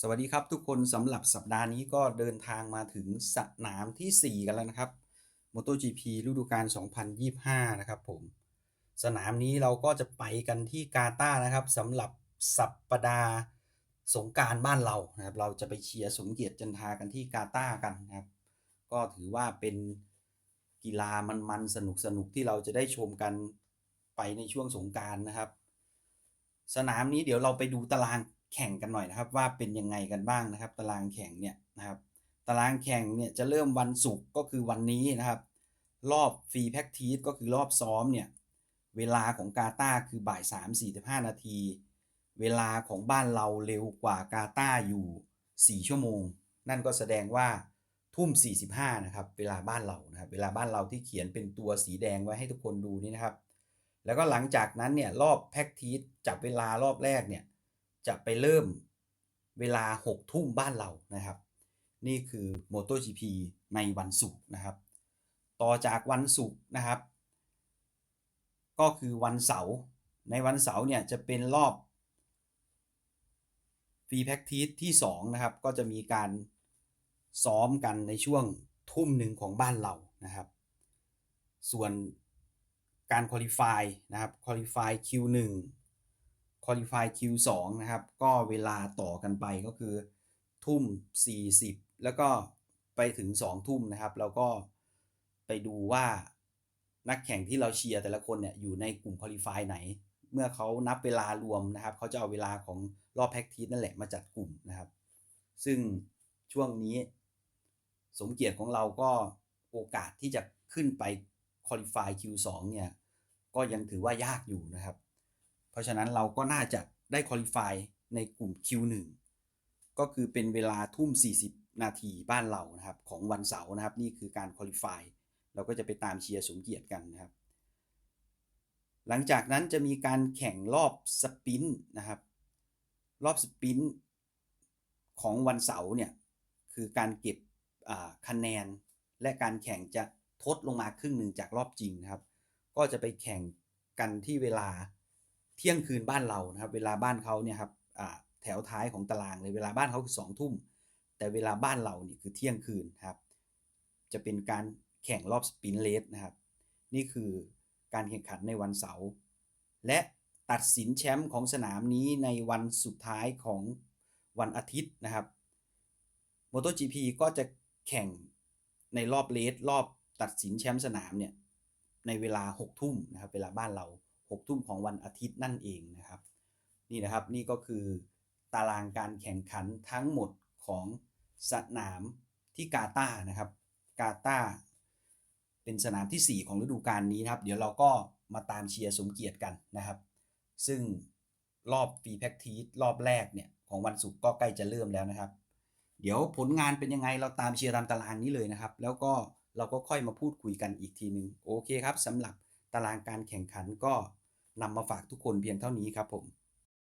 สวัสดีครับทุกคนสำหรับสัปดาห์นี้ก็เดินทางมาถึงสนามทีสี่ 4 กันแล้วนะครับ MotoGP ฤดูกาล 2025 นะครับผม สนามนี้เราก็จะไปกันที่กาตาร์นะครับสำหรับสัปดาห์สงการบ้านเรานะครับ เราจะไปเชียร์สมเกียรติจันทากันที่กาตาร์กันนะครับ ก็ถือว่าเป็นกีฬามันๆสนุกๆที่เราจะได้ชมกันไปในช่วงสงการนะครับ สนามนี้เดี๋ยวเราไปดูตาราง แข่งกันหน่อยนะครับ ว่าเป็นยังไงกันบ้างนะครับ ตารางแข่งเนี่ยนะครับ ตารางแข่งเนี่ยจะเริ่มวันศุกร์ก็คือวันนี้นะครับ รอบฟรีแพ็กทีสก็คือรอบซ้อมเนี่ยเวลาของกาตาคือบ่าย3 45 นาที เวลาของบ้านเราเร็วกว่ากาตาอยู่ 4 ชั่วโมง นั่นก็แสดงว่าทุ่ม 45 นะครับ เวลาบ้านเรานะครับ เวลาบ้านเราที่เขียนเป็นตัวสีแดงไว้ให้ทุกคนดูนี่นะครับ แล้วก็หลังจากนั้นเนี่ยรอบแพ็กทีสจับเวลารอบแรกเนี่ย จะไปเริ่มเวลา 6 ทุ่มบ้านเรานะครับ นี่คือ MotoGP ในวันศุกร์นะครับ ต่อจากวันศุกร์นะครับ ก็คือวันเสาร์ในวันเสาร์เนี่ยจะเป็นรอบฟรีแพ็กทีสที่ 2 นะครับ ก็จะมีการซ้อมกันในช่วงทุ่มหนึ่งของบ้านเรานะครับ ส่วนการคุริฟายนะครับคุริฟาย Q1 คุริฟาย Q2 นะครับ ก็เวลาต่อกันไปก็คือทุ่ม 40 แล้วก็ไปถึง 2 ทุ่มนะครับ แล้วก็ไปดูว่านักแข่งที่เราเชียร์แต่ละคนเนี่ยอยู่ในกลุ่มคุริฟายไหน เมื่อเขานับเวลารวมนะครับ เขาจะเอาเวลาของรอบแพ็กทีสนั่นแหละมาจัดกลุ่มนะครับ ซึ่งช่วงนี้สมเกียรติของเราก็โอกาสที่จะขึ้นไปคุริฟาย Q2 เนี่ย ก็ยังถือว่ายากอยู่นะครับ ราะฉะนั้นเราก็น่าจะได้คุริฟายในกลุ่ม Q1 ก็คือเป็นเวลาทุ่ม 40 นาทีบ้านเรานะครับของวันเสาร์นะครับ นี่คือการคุริฟายเราก็จะไปตามเชียร์สมเกียรติกันนะครับ หลังจากนั้นจะมีการแข่งรอบสปินนะครับ รอบสปินของวันเสาร์เนี่ยคือการเก็บคะแนน และการแข่งจะทดลงมาครึ่งหนึ่งจากรอบจริงนะครับ ก็จะไปแข่งกันที่เวลา เที่ยงคืนบ้านเรานะครับ เวลาบ้านเขาเนี่ยครับแถวท้ายของตารางเลยเวลาบ้านเขาคือสองทุ่มแต่เวลาบ้านเราเนี่ยคือเที่ยงคืนครับ จะเป็นการแข่งรอบสปินเลสนะครับ นี่คือการแข่งขันในวันเสาร์และตัดสินแชมป์ของสนามนี้ในวันสุดท้ายของวันอาทิตย์นะครับ MotoGP ก็จะแข่งในรอบเลสรอบตัดสินแชมป์สนามเนี่ยในเวลา6ทุ่มนะครับเวลาบ้านเรา 6ทุ่มของวันอาทิตย์นั่นเองนะครับ นี่นะครับนี่ก็คือตารางการแข่งขันทั้งหมดของสนามที่กาตาร์นะครับ กาตาร์เป็นสนามที่ 4 ของฤดูกาลนี้นะครับ เดี๋ยวเราก็มาตามเชียร์สมเกียรติกันนะครับ ซึ่งรอบฟรีแพ็กทีสรอบแรกเนี่ยของวันศุกร์ก็ใกล้จะเริ่มแล้วนะครับ เดี๋ยวผลงานเป็นยังไงเราตามเชียร์ตามตารางนี้เลยนะครับ แล้วก็เราก็ค่อยมาพูดคุยกันอีกทีนึง โอเคครับสำหรับ ตารางการแข่งขันก็นำมาฝากทุกคนเพียงเท่านี้ครับผม